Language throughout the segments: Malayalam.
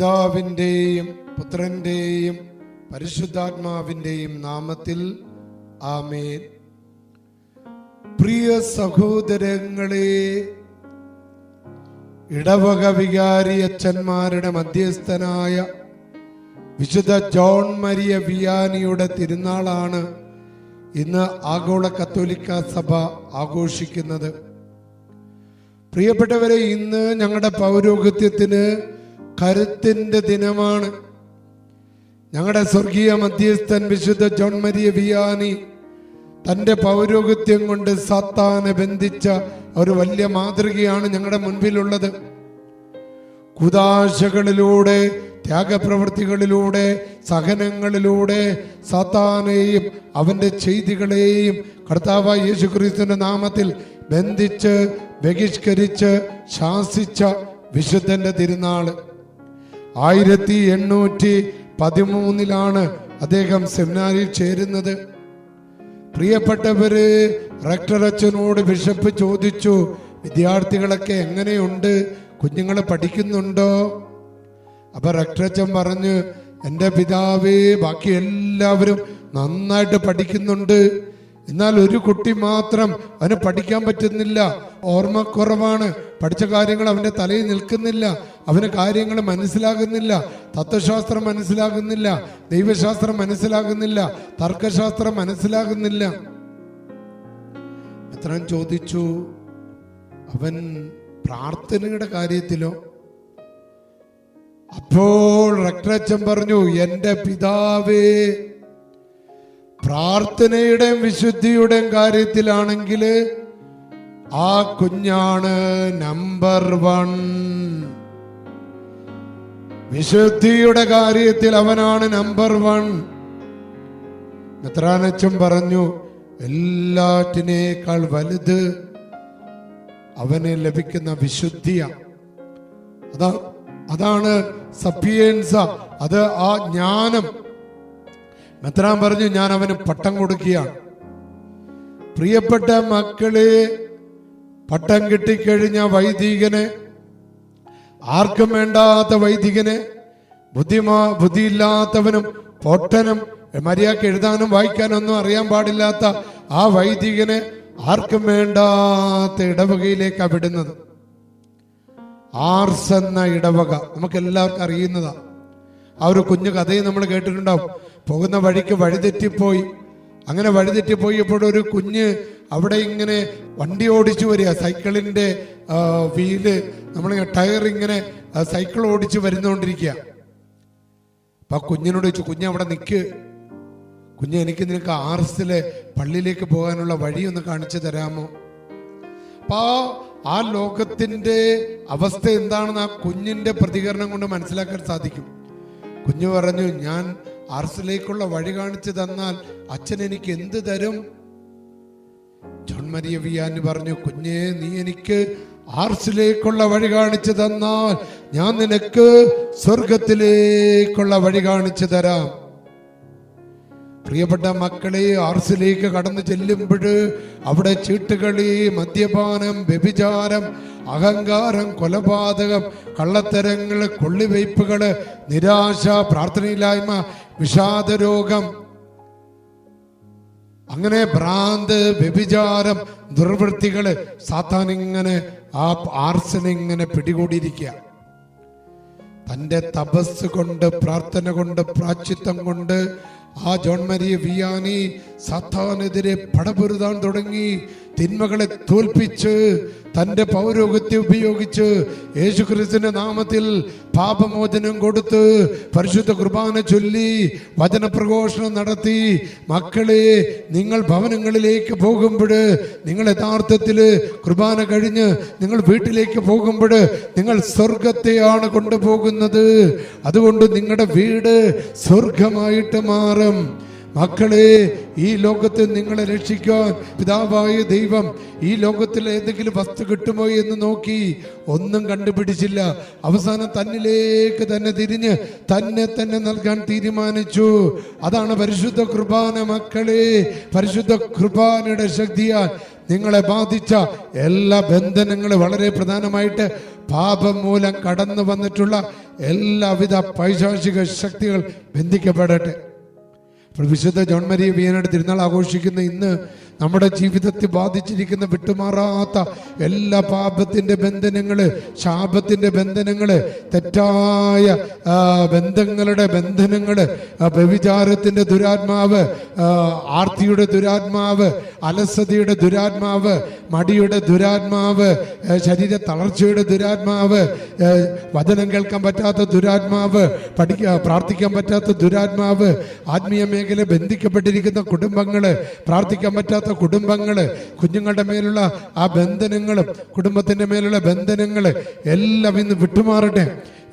പിതാവിന്റെയും പുത്രന്റെയും പരിശുദ്ധാത്മാവിന്റെയും നാമത്തിൽ ആമേൻ. പ്രിയ സഹോദരങ്ങളെ ഇടവക വികാരി അച്ഛന്മാരുടെ മധ്യസ്ഥനായ വിശുദ്ധ ജോൺ മരിയ വിയാനിയുടെ തിരുനാളാണ് ഇന്ന് ആഗോള കത്തോലിക്ക സഭ ആഘോഷിക്കുന്നത്. പ്രിയപ്പെട്ടവരെ ഇന്ന് ഞങ്ങളുടെ പൗരോഹിത്യത്തിന് കരുത്തിന്റെ ദിനമാണ്. ഞങ്ങളുടെ സ്വർഗീയ മധ്യസ്ഥൻ വിശുദ്ധ ജോൺ മരിയ വിയാനി തന്റെ പൗരോഹിത്യം കൊണ്ട് സാത്താനെ ബന്ധിച്ച ഒരു വലിയ മാതൃകയാണ് ഞങ്ങളുടെ മുൻപിലുള്ളത്. കുതാശകളിലൂടെ ത്യാഗപ്രവൃത്തികളിലൂടെ സഹനങ്ങളിലൂടെ സാത്താനെയും അവന്റെ ചെയ്തികളെയും കർത്താവ് യേശു ക്രിസ്തുവിന്റെ നാമത്തിൽ ബന്ധിച്ച് ബഹിഷ്കരിച്ച് ശാസിച്ച വിശുദ്ധന്റെ തിരുനാൾ ആയിരത്തി എണ്ണൂറ്റി പതിമൂന്നിലാണ് അദ്ദേഹം സെമിനാരിൽ ചേരുന്നത്. പ്രിയപ്പെട്ടവര് റക്ടർ അച്ഛനോട് ബിഷപ്പ് ചോദിച്ചു വിദ്യാർത്ഥികളൊക്കെ എങ്ങനെയുണ്ട്? കുഞ്ഞുങ്ങളെ പഠിക്കുന്നുണ്ടോ? അപ്പൊ റക്ടർ അച്ഛൻ പറഞ്ഞു എന്റെ പിതാവേ ബാക്കി എല്ലാവരും നന്നായിട്ട് പഠിക്കുന്നുണ്ട്. എന്നാൽ ഒരു കുട്ടി മാത്രം അവന് പഠിക്കാൻ പറ്റുന്നില്ല. ഓർമ്മക്കുറവാണ്. പഠിച്ച കാര്യങ്ങൾ അവന്റെ തലയിൽ നിൽക്കുന്നില്ല. അവന് കാര്യങ്ങൾ മനസ്സിലാകുന്നില്ല. തത്വശാസ്ത്രം മനസ്സിലാകുന്നില്ല. ദൈവശാസ്ത്രം മനസ്സിലാകുന്നില്ല. തർക്കശാസ്ത്രം മനസ്സിലാകുന്നില്ല. എത്രയും ചോദിച്ചു. അവൻ പ്രാർത്ഥനയുടെ കാര്യത്തിലോ? അപ്പോൾ റക്ടച്ചൻ പറഞ്ഞു എന്റെ പിതാവേ പ്രാർത്ഥനയുടെയും വിശുദ്ധിയുടെയും കാര്യത്തിലാണെങ്കിൽ ആ കുഞ്ഞാണ് നമ്പർ വൺ. വിശുദ്ധിയുടെ കാര്യത്തിൽ അവനാണ് നമ്പർ വൺ. മെത്രാനച്ചൻ പറഞ്ഞു എല്ലാറ്റിനേക്കാൾ വലുത് അവന് ലഭിക്കുന്ന വിശുദ്ധിയ. അതാ അതാണ് സപ്പിയൻസ അത് ആ ജ്ഞാനം. മെത്രാൻ പറഞ്ഞു ഞാൻ അവന് പട്ടം കൊടുക്കുകയാണ്. പ്രിയപ്പെട്ട മക്കളെ പട്ടം കിട്ടിക്കഴിഞ്ഞ വൈദികന് ആർക്കും വേണ്ടാത്ത വൈദികന് ബുദ്ധിമാ ബുദ്ധിയില്ലാത്തവനും പൊട്ടനും മര്യാദയ്ക്ക് എഴുതാനും വായിക്കാനും ഒന്നും അറിയാൻ പാടില്ലാത്ത ആ വൈദികന് ആർക്കും വേണ്ടാത്ത ഇടവകയിലേക്കാ വിടുന്നത്. ആർസ് എന്ന ഇടവക നമുക്ക് എല്ലാവർക്കും അറിയുന്നതാ. ആ ഒരു കുഞ്ഞു കഥയും നമ്മൾ കേട്ടിട്ടുണ്ടാവും. പോകുന്ന വഴിക്ക് വഴിതെറ്റിപ്പോയി. അങ്ങനെ വഴിതെറ്റിപ്പോയി ഒരു കുഞ്ഞ് അവിടെ ഇങ്ങനെ വണ്ടി ഓടിച്ചു വരിക. സൈക്കിളിന്റെ വീൽ നമ്മൾ ടയർ ഇങ്ങനെ സൈക്കിൾ ഓടിച്ച് വരുന്നുകൊണ്ടിരിക്കുക അപ്പൊ കുഞ്ഞിനോട് ചോദിച്ചു കുഞ്ഞ് അവിടെ നിൽക്ക് കുഞ്ഞ് എനിക്ക് നിനക്ക് ആർ എസിലെ പള്ളിയിലേക്ക് പോകാനുള്ള വഴി ഒന്ന് കാണിച്ചു തരാമോ? അപ്പൊ ആ- ആ ലോകത്തിന്റെ അവസ്ഥ എന്താണെന്ന് ആ കുഞ്ഞിന്റെ പ്രതികരണം കൊണ്ട് മനസ്സിലാക്കാൻ സാധിക്കും. കുഞ്ഞു പറഞ്ഞു ഞാൻ ആർസിലേക്കുള്ള വഴി കാണിച്ചു തന്നാൽ അച്ഛൻ എനിക്ക് എന്ത് തരും? ജോൺ പറഞ്ഞു കുഞ്ഞെ നീ എനിക്ക് ആർസിലേക്കുള്ള വഴി കാണിച്ചു തന്നാൽ ഞാൻ നിനക്ക് സ്വർഗത്തിലേക്കുള്ള വഴി കാണിച്ചു തരാം. പ്രിയപ്പെട്ട മക്കളെ ആർസിലേക്ക് കടന്നു ചെല്ലുമ്പോൾ അവിടെ ചീട്ടുകളി മദ്യപാനം വ്യഭിചാരം അഹങ്കാരം കൊലപാതകം കള്ളത്തരങ്ങൾ കൊള്ളിവയ്പ്പുകൾ നിരാശ പ്രാർത്ഥനയില്ലായ്മ വിഷാദരോഗം അങ്ങനെ ഭ്രാന്ത് വ്യഭിചാരം ദുർവൃത്തികൾ സാത്താൻ ഇങ്ങനെ ആ ആർസിനെ ഇങ്ങനെ പിടികൂടിയിരിക്കുക. തന്റെ തപസ് കൊണ്ട് പ്രാർത്ഥന കൊണ്ട് പ്രാച്ചിത്വം കൊണ്ട് ആ ജോൺ മരിയ വിയാനി സത്താനെതിരെ പടപൊരുതാൻ തുടങ്ങി. തിന്മകളെ തോൽപ്പിച്ച് തന്റെ പൗരോഗത്തെ ഉപയോഗിച്ച് യേശുക്രിസ്തുവിന്റെ നാമത്തിൽ പാപമോചനം കൊടുത്ത് പരിശുദ്ധ കുർബാന ചൊല്ലി വചനപ്രഘോഷണം നടത്തി. മക്കളെ നിങ്ങൾ ഭവനങ്ങളിലേക്ക് പോകുമ്പോൾ നിങ്ങൾ യഥാർത്ഥത്തിൽ കുർബാന കഴിഞ്ഞ് നിങ്ങൾ വീട്ടിലേക്ക് പോകുമ്പോൾ നിങ്ങൾ സ്വർഗത്തെയാണ് കൊണ്ടുപോകുന്നത്. അതുകൊണ്ട് നിങ്ങളുടെ വീട് സ്വർഗമായിട്ട് മാറും. മക്കളെ ഈ ലോകത്ത് നിങ്ങളെ രക്ഷിക്കാൻ പിതാവായ ദൈവം ഈ ലോകത്തിൽ ഏതെങ്കിലും വസ്തു കിട്ടുമോ എന്ന് നോക്കി ഒന്നും കണ്ടുപിടിച്ചില്ല. അവസാനം തന്നിലേക്ക് തന്നെ തിരിഞ്ഞ് തന്നെ തന്നെ നൽകാൻ തീരുമാനിച്ചു. അതാണ് പരിശുദ്ധ കുർബാന മക്കളെ. പരിശുദ്ധ കുർബാനയുടെ ശക്തിയാൽ നിങ്ങളെ ബാധിച്ച എല്ലാ ബന്ധനങ്ങളും വളരെ പ്രധാനമായിട്ട് പാപം മൂലം കടന്നു വന്നിട്ടുള്ള എല്ലാവിധ പൈശാചിക ശക്തികൾ ബന്ധിക്കപ്പെടട്ടെ. അപ്പോൾ വിശുദ്ധ ജോൺ മരിയ വീനയുടെ തിരുനാൾ ആഘോഷിക്കുന്ന ഇന്ന് നമ്മുടെ ജീവിതത്തെ ബാധിച്ചിരിക്കുന്ന വിട്ടുമാറാത്ത എല്ലാ പാപത്തിന്റെ ബന്ധനങ്ങൾ ശാപത്തിന്റെ ബന്ധനങ്ങൾ തെറ്റായ ബന്ധങ്ങളുടെ ബന്ധനങ്ങൾ വ്യവിചാരത്തിന്റെ ദുരാത്മാവ് ആർത്തിയുടെ ദുരാത്മാവ് അലസതയുടെ ദുരാത്മാവ് മടിയുടെ ദുരാത്മാവ് ശരീര തളർച്ചയുടെ ദുരാത്മാവ് വചനം കേൾക്കാൻ പറ്റാത്ത ദുരാത്മാവ് പഠിക്കാൻ പ്രാർത്ഥിക്കാൻ പറ്റാത്ത ദുരാത്മാവ് ആത്മീയ മേഖല ബന്ധിക്കപ്പെട്ടിരിക്കുന്ന കുടുംബങ്ങൾ പ്രാർത്ഥിക്കാൻ പറ്റാത്ത കുടുംബങ്ങൾ കുഞ്ഞുങ്ങളുടെ മേലുള്ള ആ ബന്ധനങ്ങളും കുടുംബത്തിന്റെ മേലുള്ള ബന്ധനങ്ങൾ എല്ലാം ഇന്ന് വിട്ടുമാറട്ടെ.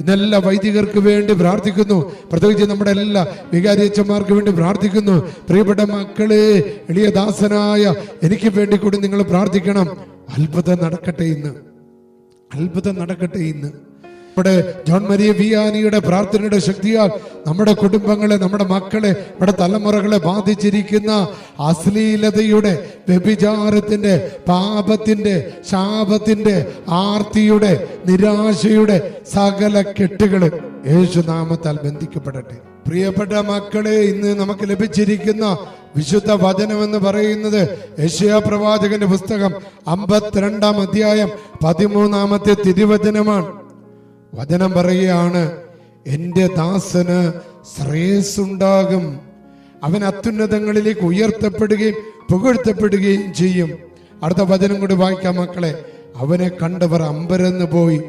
ഇന്നെല്ലാ വൈദികർക്ക് വേണ്ടി പ്രാർത്ഥിക്കുന്നു. പ്രത്യേകിച്ച് നമ്മുടെ എല്ലാ വികാരിയച്ചന്മാർക്ക് വേണ്ടി പ്രാർത്ഥിക്കുന്നു. പ്രിയപ്പെട്ട മക്കളെ എളിയ ദാസനായ എനിക്ക് വേണ്ടി കൂടി നിങ്ങൾ പ്രാർത്ഥിക്കണം. അത്ഭുതം നടക്കട്ടെ ഇന്ന്. അത്ഭുതം നടക്കട്ടെ ഇന്ന്. നമ്മുടെ ജോൺ മരിയ വിയാനിയുടെ പ്രാർത്ഥനയുടെ ശക്തിയാൽ നമ്മുടെ കുടുംബങ്ങളെ നമ്മുടെ മക്കളെ നമ്മുടെ തലമുറകളെ ബാധിച്ചിരിക്കുന്ന അശ്ലീലതയുടെ വ്യഭിചാരത്തിന്റെ പാപത്തിന്റെ ശാപത്തിന്റെ ആർത്തിയുടെ നിരാശയുടെ സകല കെട്ടുകൾ യേശുനാമത്താൽ ബന്ധിക്കപ്പെടട്ടെ. പ്രിയപ്പെട്ട മക്കളെ ഇന്ന് നമുക്ക് ലഭിച്ചിരിക്കുന്ന വിശുദ്ധ വചനം എന്ന് പറയുന്നത് യശയാ പ്രവാചകന്റെ പുസ്തകം അമ്പത്തിരണ്ടാം അധ്യായം പതിമൂന്നാമത്തെ തിരുവചനമാണ്. വചനം പറയുകയാണ് എന്റെ ദാസന് ശ്രേയസ്സുണ്ടാകും. അവൻ അത്യുന്നതങ്ങളിലേക്ക് ഉയർത്തപ്പെടുകയും പുകഴ്ത്തപ്പെടുകയും ചെയ്യും. അടുത്ത വചനം കൂടി വായിക്കാം മക്കളെ. അവനെ കണ്ടവർ അമ്പരന്ന് പോയി.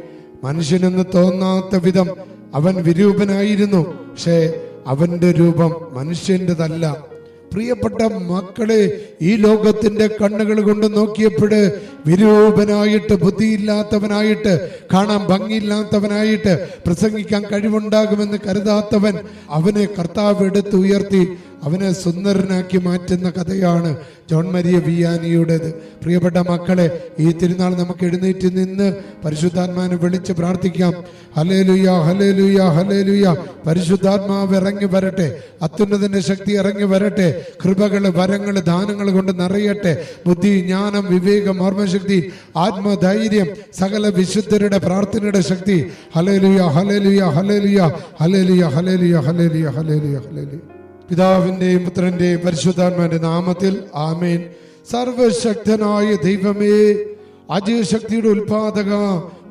മനുഷ്യനെന്ന് തോന്നാത്ത വിധം അവൻ വിരൂപനായിരുന്നു. പക്ഷേ അവന്റെ രൂപം മനുഷ്യന്റെതല്ല. പ്രിയപ്പെട്ട മക്കളെ ഈ ലോകത്തിന്റെ കണ്ണുകൾ കൊണ്ട് നോക്കിയപ്പോഴ് വിരൂപനായിട്ട് ബുദ്ധിയില്ലാത്തവനായിട്ട് കാണാൻ ഭംഗിയില്ലാത്തവനായിട്ട് പ്രസംഗിക്കാൻ കഴിവുണ്ടാകുമെന്ന് കരുതാത്തവൻ അവനെ കർത്താവ് എടുത്ത് ഉയർത്തി അവനെ സുന്ദരനാക്കി മാറ്റുന്ന കഥയാണ് ജോൺ മരിയ വിയാനിയുടേത്. പ്രിയപ്പെട്ട മക്കളെ ഈ തിരുനാൾ നമുക്ക് എഴുന്നേറ്റ് നിന്ന് പരിശുദ്ധാത്മാവിനെ വിളിച്ച് പ്രാർത്ഥിക്കാം. ഹലേലുയ ഹലേലുയ ഹലേലുയ പരിശുദ്ധാത്മാവ് ഇറങ്ങി വരട്ടെ. അത്യുന്നതിന്റെ ശക്തി ഇറങ്ങി വരട്ടെ. കൃപകൾ വരങ്ങൾ ദാനങ്ങൾ കൊണ്ട് നിറയട്ടെ. ബുദ്ധി ജ്ഞാനം വിവേകം ഓർമ്മശക്തി ആത്മധൈര്യം സകല വിശുദ്ധരുടെ പ്രാർത്ഥനയുടെ ശക്തി. Hallelujah hallelujah hallelujah hallelujah hallelujah hallelujah hallelujah hallelujah പിതാവിന്റെയും പുത്രന്റെയും പരിശുദ്ധാത്മാന്റെ നാമത്തിൽ ആമേൻ. സർവശക്തനായ ദൈവമേ അജയശക്തിയുടെ ഉൽപാദക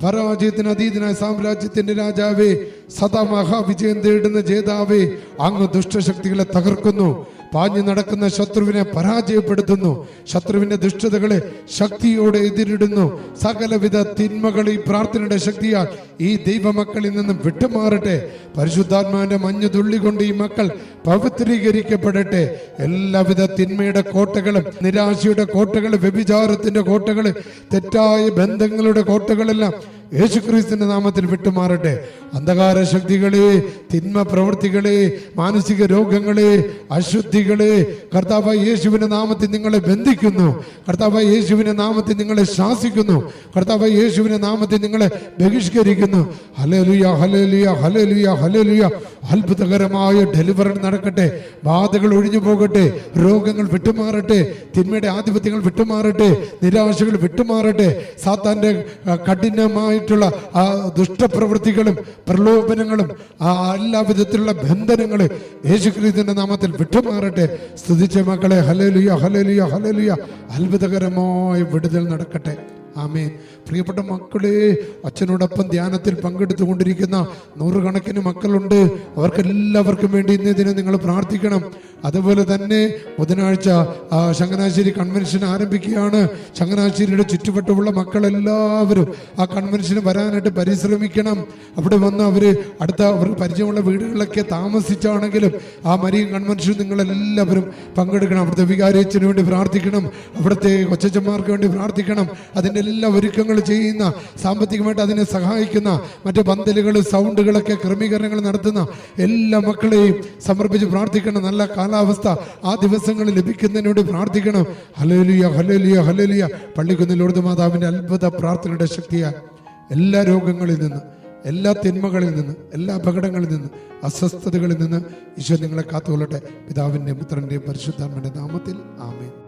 പരാജയത്തിന് അതീതനായ സാമ്രാജ്യത്തിന്റെ രാജാവേ സദാ മഹാവിജയം തേടുന്ന ജേതാവേ അങ്ങ് ദുഷ്ടശക്തികളെ തകർക്കുന്നു. പാഞ്ഞു നടക്കുന്ന ശത്രുവിനെ പരാജയപ്പെടുത്തുന്നു. ശത്രുവിന്റെ ദുഷ്ടതകളെ ശക്തിയോടെ എതിരിടുന്നു. സകലവിധ തിന്മകൾ ഈ പ്രാർത്ഥനയുടെ ശക്തിയാൽ ഈ ദൈവമക്കളിൽ നിന്നും വിട്ടുമാറട്ടെ. പരിശുദ്ധാത്മാവിന്റെ മഞ്ഞു തുള്ളി കൊണ്ട് ഈ മക്കൾ പവിത്രീകരിക്കപ്പെടട്ടെ. എല്ലാവിധ തിന്മയുടെ കോട്ടകളും നിരാശയുടെ കോട്ടകൾ വ്യഭിചാരത്തിന്റെ കോട്ടകൾ തെറ്റായ ബന്ധങ്ങളുടെ കോട്ടകളെല്ലാം യേശുക്രിസ്തുവിന്റെ നാമത്തിൽ വിട്ടുമാറട്ടെ. അന്ധകാര ശക്തികളെ തിന്മ പ്രവൃത്തികളെ മാനസിക രോഗങ്ങളെ അശുദ്ധികളെ കർത്താവ് യേശുവിന്റെ നാമത്തിൽ നിങ്ങളെ ബന്ധിക്കുന്നു. കർത്താവ് യേശുവിന്റെ നാമത്തിൽ നിങ്ങളെ ശാസിക്കുന്നു. കർത്താവ് യേശുവിന്റെ നാമത്തിൽ നിങ്ങളെ ബഹിഷ്കരിക്കുന്നു. ഹലലുയ ഹലലുയ ഹലലുയ ഹലലുയ അത്ഭുതകരമായ ഡെലിവറി നടക്കട്ടെ. ബാധകൾ ഒഴിഞ്ഞു പോകട്ടെ. രോഗങ്ങൾ വിട്ടുമാറട്ടെ. തിന്മയുടെ ആധിപത്യങ്ങൾ വിട്ടുമാറട്ടെ. നിരാശകൾ വിട്ടുമാറട്ടെ. സാത്താന്റെ ആ, കഠിനമായിട്ടുള്ള ആ ദുഷ്ടപ്രവൃത്തികളും പ്രലോഭനങ്ങളും ആ എല്ലാ വിധത്തിലുള്ള ബന്ധനങ്ങൾ യേശുക്രിസ്തുവിന്റെ നാമത്തിൽ വിട്ടുമാറട്ടെ. സ്തുതിച്ച മക്കളെ ഹലലിയ ഹലലിയ ഹലലിയ അത്ഭുതകരമായ വിടുതൽ നടക്കട്ടെ. ആമേൻ. പ്രിയപ്പെട്ട മക്കളെ അച്ഛനോടൊപ്പം ധ്യാനത്തിൽ പങ്കെടുത്തുകൊണ്ടിരിക്കുന്ന നൂറുകണക്കിന് മക്കളുണ്ട്. അവർക്കെല്ലാവർക്കും വേണ്ടി ഇന്നേ ദിനം നിങ്ങൾ പ്രാർത്ഥിക്കണം. അതുപോലെ തന്നെ ബുധനാഴ്ച ചങ്ങനാശ്ശേരി കൺവെൻഷൻ ആരംഭിക്കുകയാണ്. ചങ്ങനാശ്ശേരിയുടെ ചുറ്റുവട്ടമുള്ള മക്കളെല്ലാവരും ആ കൺവെൻഷന് വരാനായിട്ട് പരിശ്രമിക്കണം. അവിടെ വന്ന് അവർ അടുത്ത അവർക്ക് പരിചയമുള്ള വീടുകളിലൊക്കെ താമസിച്ചാണെങ്കിലും ആ മരിയൻ കൺവെൻഷൻ നിങ്ങളെല്ലാവരും പങ്കെടുക്കണം. അവിടുത്തെ വികാരിയച്ഛന് വേണ്ടി പ്രാർത്ഥിക്കണം. അവിടുത്തെ കൊച്ചച്ചന്മാർക്ക് വേണ്ടി പ്രാർത്ഥിക്കണം. അതിന്റെ എല്ലാ ഒരുക്കങ്ങൾ ചെയ്യുന്ന സാമ്പത്തികമായിട്ട് അതിനെ സഹായിക്കുന്ന മറ്റ് പന്തലുകൾ സൗണ്ടുകളൊക്കെ ക്രമീകരണങ്ങൾ നടത്തുന്ന എല്ലാ മക്കളെയും സമർപ്പിച്ച് പ്രാർത്ഥിക്കണം. നല്ല കാലാവസ്ഥ ആ ദിവസങ്ങൾ ലഭിക്കുന്നതിന് വേണ്ടി പ്രാർത്ഥിക്കണം. ഹലേലിയ ഹലേലിയ ഹലേലിയ പള്ളിക്കുന്നിലോട് മാതാവിന്റെ അത്ഭുത പ്രാർത്ഥനയുടെ ശക്തിയാൽ എല്ലാ രോഗങ്ങളിൽ നിന്ന് എല്ലാ തിന്മകളിൽ നിന്ന് എല്ലാ അപകടങ്ങളിൽ നിന്ന് അസ്വസ്ഥതകളിൽ നിന്ന് ഈശോ നിങ്ങളെ കാത്തുകൊള്ളട്ടെ. പിതാവിന്റെയും പുത്രന്റെയും പരിശുദ്ധാത്മന്റെ നാമത്തിൽ ആമേൻ.